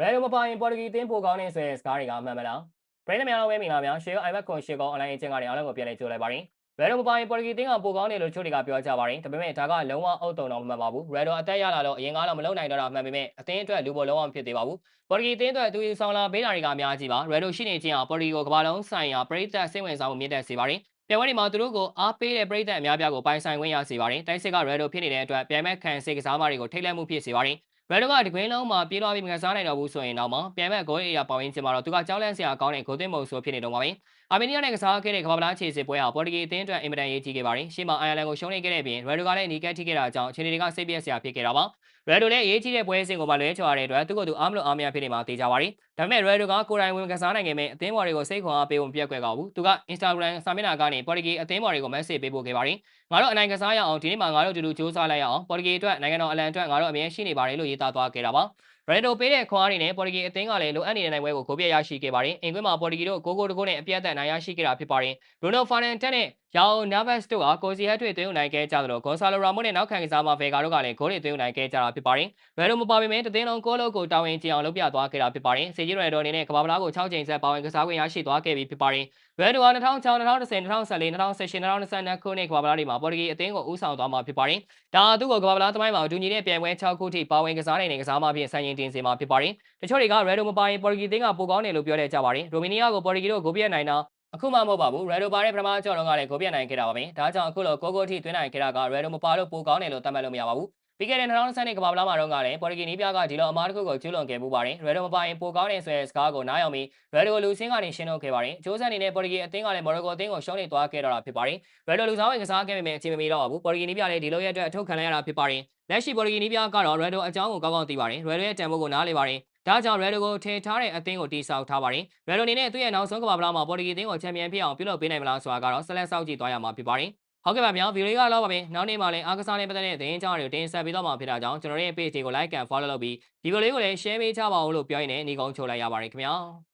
Real မပါရင်ပေါ်တူဂီအသင်းပိုကောင်းနေဆိုတဲ့စကားတွေကမှန်မလားပရိသတ်များအားပဲမင်္ဂလာများရှေးရော iMac ခွန်ရှေကော online အကျင့်ကနေအားလုံးကိုပြန်လည်ကြိုလိုက်ပါရင် Real မပါရင်ပေါ်တူဂီအသင်းကပိုကောင်းတယ်လို့ချို့တွေကပြောကြပါတယ်ဒါပေမဲ့ဒါကလုံးဝအုတ်တုံတော့မမှန်ပါဘူး Real အသက်ရလာတော့အရင်ကားတော့မလုံနိုင်တော့တာမှန်ပေမဲ့အသင်းအတွက်လူပေါ်လုံးဝမဖြစ်သေးပါဘူးပေါ်တူဂီအသင်းအတွက်သူဆောင်လာပေးတာတွေကအများကြီးပါ Real ရှိနေခြင်းဟာပေါ်တူဂီကိုကမ္ဘာလုံးဆိုင်ရာပရိသတ်စိတ်ဝင်စားမှုမြင့်တက်စေပါတယ်ပြိုင်ပွဲတွေမှာသူတို့ကိုအားပေးတဲ့ပရိသတ်အများပြားကိုပိုင်ဆိုင်ခွင့်ရစေပါတယ်။တိုက်စစ်က Redo ဖြစ်နေတဲ့အတွက်ပြိုင်မဲ့ခံစေကစားမတွေကိုထိတ်လန့်မှုဖြစ်စေပါတယ်။ Redo ကဒီကွင်းလုံးမှာပြေးလွှားပြီးမကန်စားနိုင်တော့ဘူးဆိုရင်တော့မှပြိုင်မဲ့ဂိုးအေရာပေါင်းရင်းချင်မှာတော့သူကကြောက်လန့်စရာကောင်းတဲ့ဂိုးသွင်းမှုဆိုဖြစ်နေတော့မှာပဲ။အာမေးနီးယားနဲ့ကစားခဲ့တဲ့ကမ္ဘာ့ဗလားခြေစစ်ပွဲဟာပေါ်တူဂီအသင်းအတွက်အင်မတန်ရေးကြီးခဲ့ပါတယ်။ရှေ့မှာအိုင်ယာလန်ကိုရှုံးနေခဲ့တဲ့ပြင် Redo ကလည်းနီကက်ထိခဲ့တာကြောင့်အခြေအနေတွေကစိတ်ပြည့်စရာဖြစ်ခဲ့တာပါ။ Redo လည်းအရေးကြီးတဲ့ပွဲစဉ်ကိုမှလွဲချော်ရတဲ့အတွက်သူ့ကိုယ်သူအားမလို့အားမရဖြစ်နေမှာတေးကြပါရီ။ ဒါပေမဲ့ Redo ကကိုယ်တိုင်ဝင်ကစားနိုင်ခဲ့မဲ့အသင်းဘော်တွေကိုစိတ်ခွန်အားပေးဖို့ပြက်ကွက်ကောက်ဘူး။သူက Instagram စာမျက်နှာကနေပေါ်တူဂီအသင်းဘော်တွေကို message ပေးပို့ခဲ့ပါတယ်။ငါတို့အနိုင်ကစားရအောင်ဒီနေ့မှာငါတို့တူတူစူးစမ်းလိုက်ရအောင်ပေါ်တူဂီအတွက်နိုင်ငံတော်အလံအတွက်ငါတို့အမြဲရှိနေပါတယ်လို့ရေးသားသွားခဲ့တာပါ။ ရန်ဒိုပေးတဲ့ခွန်အားတွေနဲ့ပေါ်တူဂီအသင်းကလည်းလိုအပ်နေတဲ့နိုင်ပွဲကိုဂိုးပြရရှိခဲ့ပါတယ်။အင်ကွင်းမှာပေါ်တူဂီတို့ဂိုးဂိုးတကိုးနဲ့အပြတ်အသတ်နိုင်ရရှိခဲ့တာဖြစ်ပါတယ်။ဘရူနိုဖာနန်တက်နဲ့ယာအိုနာဗက်စ်တို့ကကိုစီဟက်ထွေသွင်းနိုင်ခဲ့ကြသလိုဂွန်ဆာလိုရာမိုနဲ့နောက်ခံကစားမဖယ်ကာတို့ကလည်းဂိုးတွေသွင်းနိုင်ခဲ့ကြတာဖြစ်ပါတယ်။ရန်ဒိုမပါပေမဲ့တသင်းလုံးကိုလုံးကိုတာဝန်ကျအောင်လုပ်ပြသွားခဲ့တာဖြစ်ပါတယ်။စေဂျီရန်ဒိုအနေနဲ့ကမ္ဘာ့ဗလားကို6ချိန်ဆက်ပါဝင်ကစားခွင့်ရရှိသွားခဲ့ပြီဖြစ်ပါတယ်။ရန်ဒိုဟာ2006 2010 2014 2018 2022ခုနှစ်ကမ္ဘာ့ဗလားတွေမှာပေါ်တူဂီအသင်းကိုဦးဆောင်သွားမှာဖြစ်ပါတယ်။ဒါသူ့ကိုကမ္ဘာ့ဗလားသမိုင်းမှာအတူညီတဲ့ပြိုင်ပွဲ6ခုထိပါဝင်ကစားနိုင်တဲ့ကစားမဖြစ်ဆန်ရင်တင်စေမှာဖြစ်ပါတယ်။တချို့တွေကရန်ဒိုမပါရင်ပေါ်တူဂီအသင်းကပိုကောင်းတယ်လို့ပြောတဲ့ကြပါတယ်။ရိုမေးနီးယားကိုပေါ်တူဂီတို့ဂိုးပြတ်နိုင်တာအခုမှမဟုတ်ပါဘူးရယ်ဒိုပါတဲ့ပထမကြော်တော့ကလည်းဂိုးပြတ်နိုင်ခဲ့တာပါပဲဒါကြောင့်အခုလိုကိုကိုထိသွင်းနိုင်ခဲ့တာကရယ်ဒိုမပါလို့ပိုကောင်းတယ်လို့သတ်မှတ်လို့မရပါဘူး ပြီးခဲ့တဲ့2020နှစ်ကမ္ဘာ့ဗလားမှာတော့ကလည်းပေါ်တူဂီနီးပြကဒီလိုအမားတစ်ခုကိုကျူးလွန်ခဲ့မှုပါတယ်ရယ်ဒိုမပါရင်ပိုကောင်းတယ်ဆိုတဲ့စကားကိုနားယောင်ပြီးရယ်ဒိုလူစင်းကနေရှင်းထုတ်ခဲ့ပါတယ်ဂျိုးဆန်အနေနဲ့ပေါ်တူဂီအသင်းကလည်းမော်ရိုကိုအသင်းကိုရှုံးနေသွားခဲ့တော့တာဖြစ်ပါတယ်ရယ်ဒိုလူစားဝင်ကစားခဲ့ပေမဲ့အချိန်မမီတော့ပါဘူးပေါ်တူဂီနီးပြလည်းဒီလိုရဲ့အတွက်အထုတ်ခံလိုက်ရတာဖြစ်ပါတယ်လက်ရှိပေါ်တူဂီနီးပြကတော့ရယ်ဒိုအကြောင်းကိုကောင်းကောင်းသိပါတယ်ရယ်ဒိုရဲ့တန်ဖိုးကိုနားလေပါတယ်ဒါကြောင့် Redo ကိုထည့်ထားတဲ့အသင်းကိုတိစောက်ထားပါတယ်။ Redo အနေနဲ့သူ့ရဲ့နောက်ဆုံးကမ္ဘာ့ဗလားမှာပေါ်တူဂီအသင်းကိုချန်ပီယံဖြစ်အောင်ပြုလုပ်ပေးနိုင်မလားဆိုတာကတော့ဆက်လက်စောင့်ကြည့်သွားရမှာဖြစ်ပါတယ်။ ဟုတ်ကဲ့ပါဗျာဗီဒီယိုကတော့ပါပဲ။နောက်နေ့မှာလည်းအားကစားနဲ့ပတ်သက်တဲ့သတင်းအကြောင်းတွေကိုတင်ဆက်ပေးတော့မှာဖြစ်တာကြောင့်ကျွန်တော်ရဲ့ page တွေကို like and follow လုပ်ပြီးဒီဗီဒီယိုလေးကိုလည်း share ပေးကြပါဦးလို့ပြောရင်းနဲ့ညီကုန်းချိုလိုက်ရပါတယ်ခင်ဗျာ။